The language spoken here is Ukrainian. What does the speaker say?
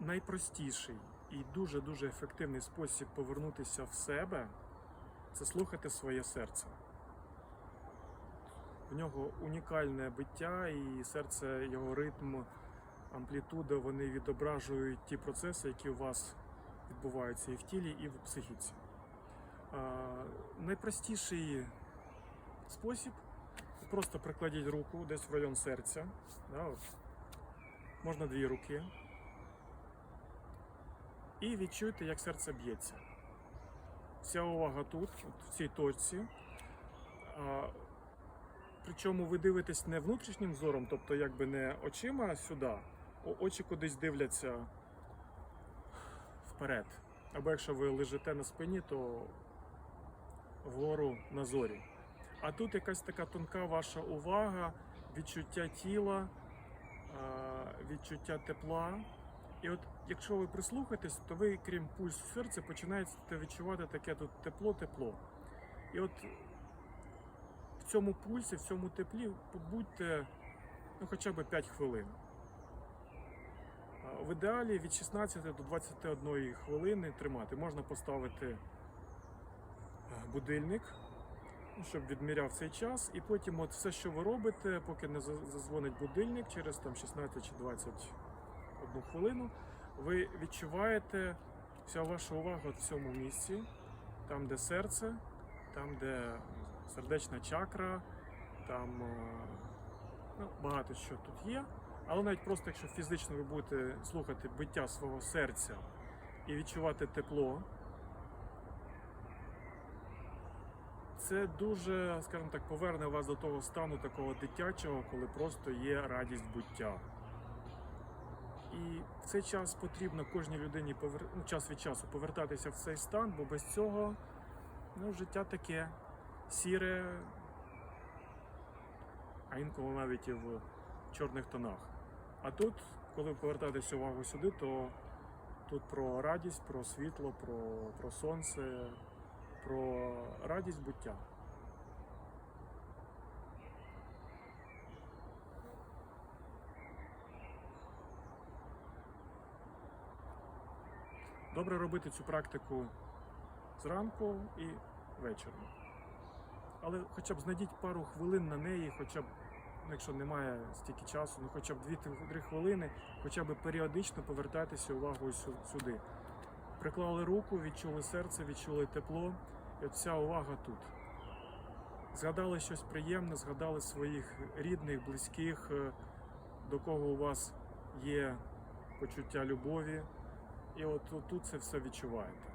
найпростіший і дуже-дуже ефективний спосіб повернутися в себе це слухати своє серце. В нього унікальне биття, і серце, його ритм, амплітуда, вони відображують ті процеси, які у вас відбуваються і в тілі, і в психіці. Найпростіший спосіб просто прикладіть руку десь в район серця. Да, от. Можна дві руки. І відчуйте, як серце б'ється. Вся увага тут, в цій точці. Причому ви дивитесь не внутрішнім зором, тобто якби не очима сюди, о- очі кудись дивляться вперед. Або якщо ви лежите на спині, то вгору на зорі. А тут якась така тонка ваша увага, відчуття тіла, відчуття тепла. І от якщо ви прислухаєтесь, то ви, крім пульсу серця, починаєте відчувати таке тут тепло-тепло. І от в цьому пульсі, в цьому теплі побудьте ну, хоча б 5 хвилин. В ідеалі від 16 до 21 хвилини тримати. Можна поставити е, будильник, ну, щоб відміряв цей час, і потім от все, що ви робите, поки не зазвонить будильник через там 16 чи 21 хвилину, ви відчуваєте вся ваша увага в цьому місці, там, де серце, там, де сердечна чакра, там е, ну, багато що тут є. Але навіть просто якщо фізично ви будете слухати биття свого серця і відчувати тепло, це дуже, скажімо так, поверне вас до того стану такого дитячого, коли просто є радість буття. І в цей час потрібно кожній людині повер... ну, час від часу повертатися в цей стан, бо без цього ну, життя таке сіре, а інколи навіть і в чорних тонах. А тут, коли ви повертаєтеся увагу сюди, то тут про радість, про світло, про, про сонце, про радість буття. Добре робити цю практику зранку і вечором. Але хоча б знайдіть пару хвилин на неї, хоча б, ну, якщо немає стільки часу, ну хоча б 2-3 хвилини, хоча б періодично повертайтеся увагою сюди. Приклали руку, відчули серце, відчули тепло, і от вся увага тут. Згадали щось приємне, згадали своїх рідних, близьких, е, до кого у вас є почуття любові. І от тут це все відчуваєте.